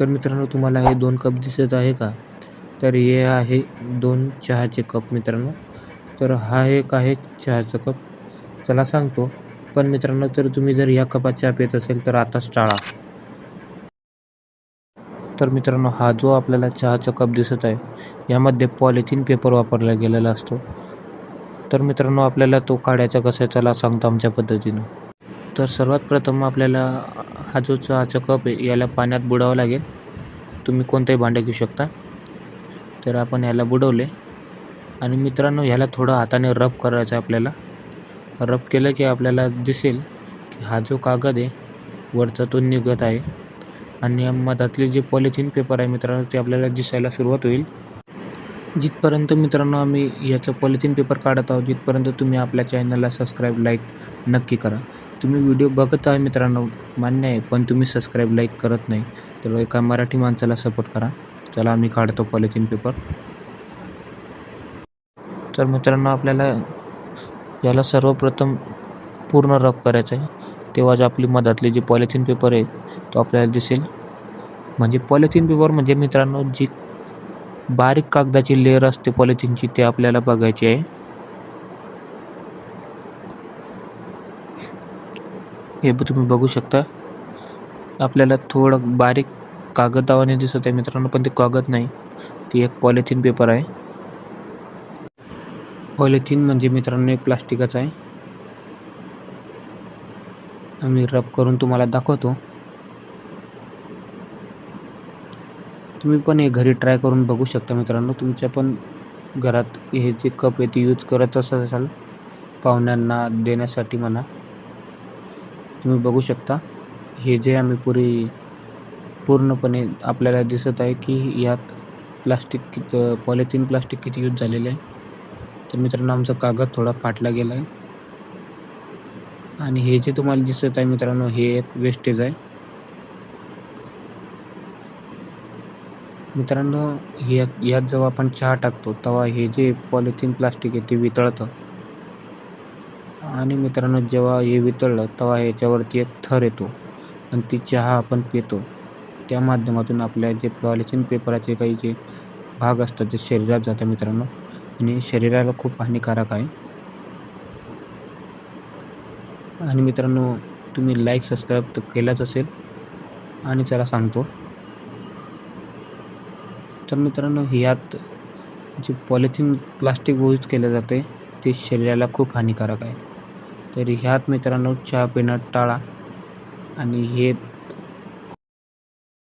तर मित्रांनो तुम्हाला हे दोन कप दिसत आहे का? तर हे आहे दोन चहाचे कप मित्रांनो. तर हा एक आहे चहाचा कप. चला सांगतो. पण मित्रांनो तर तुम्ही जर या कपात चहा पित असेल तर आताच टाळा. तर मित्रांनो हा जो आपल्याला चहाचा कप दिसत आहे यामध्ये पॉलिथिन पेपर वापरला गेलेला असतो. तर मित्रांनो आपल्याला तो काढायचा कसा चला सांगतो आमच्या पद्धतीनं. तर सर्वात प्रथम आपल्याला हा जो चहाचा कप आहे याला पाण्यात बुडावं लागेल. तुम्ही कोणतंही भांडं घेऊ शकता. तर आपण ह्याला बुडवले. आणि मित्रांनो ह्याला थोडं हाताने रब करायचं आहे आपल्याला. रब केलं की आपल्याला दिसेल की हा जो कागद आहे वरचा तो निघत आहे. आणि मधातले जे पॉलिथिन पेपर आहे मित्रांनो ते आपल्याला दिसायला सुरुवात होईल. जिथपर्यंत मित्रांनो आम्ही याचं पॉलिथिन पेपर काढत आहोत जिथपर्यंत तुम्ही आपल्या चॅनलला सबस्क्राईब लाईक नक्की करा. तुम्ही व्हिडिओ बघत आहे मित्रांनो मान्य आहे पण तुम्ही सबस्क्राईब लाईक करत नाही. तर एका मराठी माणसाला सपोर्ट करा. चला आम्ही काढतो पॉलिथिन पेपर तर मित्रांनो आपल्याला याला सर्वप्रथम पूर्ण रब करायचं आहे. तेव्हाच आपली मधातली जी पॉलिथिन पेपर आहे तो आपल्याला दिसेल. म्हणजे पॉलिथिन पेपर म्हणजे मित्रांनो जी बारीक कागदाची लेअर असते पॉलिथिनची ते आपल्याला बघायची आहे. हे तुम्ही बघू शकता. आपल्याला थोडं बारीक कागदावाने दिसत आहे मित्रांनो पण ते कागद नाही. ती एक पॉलिथिन पेपर आहे. पॉलिथिन म्हणजे मित्रांनो एक प्लास्टिकच आहे. आम्ही रब करून तुम्हाला दाखवतो. तुम्ही पण हे घरी ट्राय करून बघू शकता मित्रांनो. तुमच्या पण घरात हे जे कप आहे ते यूज करत असत असाल. पाहुण्यांना देण्यासाठी म्हणा. तुम्ही बघू शकता. हे जे आम्ही पुरी पूर्णपणे आपल्याला दिसत आहे की यात प्लास्टिक कित पॉलिथिन प्लास्टिक किती यूज झालेलं आहे. तर मित्रांनो आमचा कागद थोडा फाटला गेला आहे आणि हे जे तुम्हाला दिसत आहे मित्रांनो हे एक वेस्टेज आहे. मित्रांनो यात यात जेव्हा आपण चहा टाकतो तेव्हा हे जे पॉलिथिन प्लास्टिक आहे ते वितळतं. आणि मित्रांनो जेव्हा हे वितळलं तेव्हा याच्यावरती एक थर येतो आणि ती चहा आपण पितो. त्या माध्यमातून आपल्या जे पॉलिथिन पेपराचे काही जे भाग असतात ते शरीरात जातात मित्रांनो आणि शरीराला खूप हानिकारक आहे. आणि मित्रांनो तुम्ही लाईक सबस्क्राईब तर केलाच असेल. आणि चला सांगतो. तर मित्रांनो ह्यात जे पॉलिथिन प्लास्टिक यूज केलं जाते ते शरीराला खूप हानिकारक आहे. तर ह्यात मित्रांनो चहा पिणं टाळा. आणि हे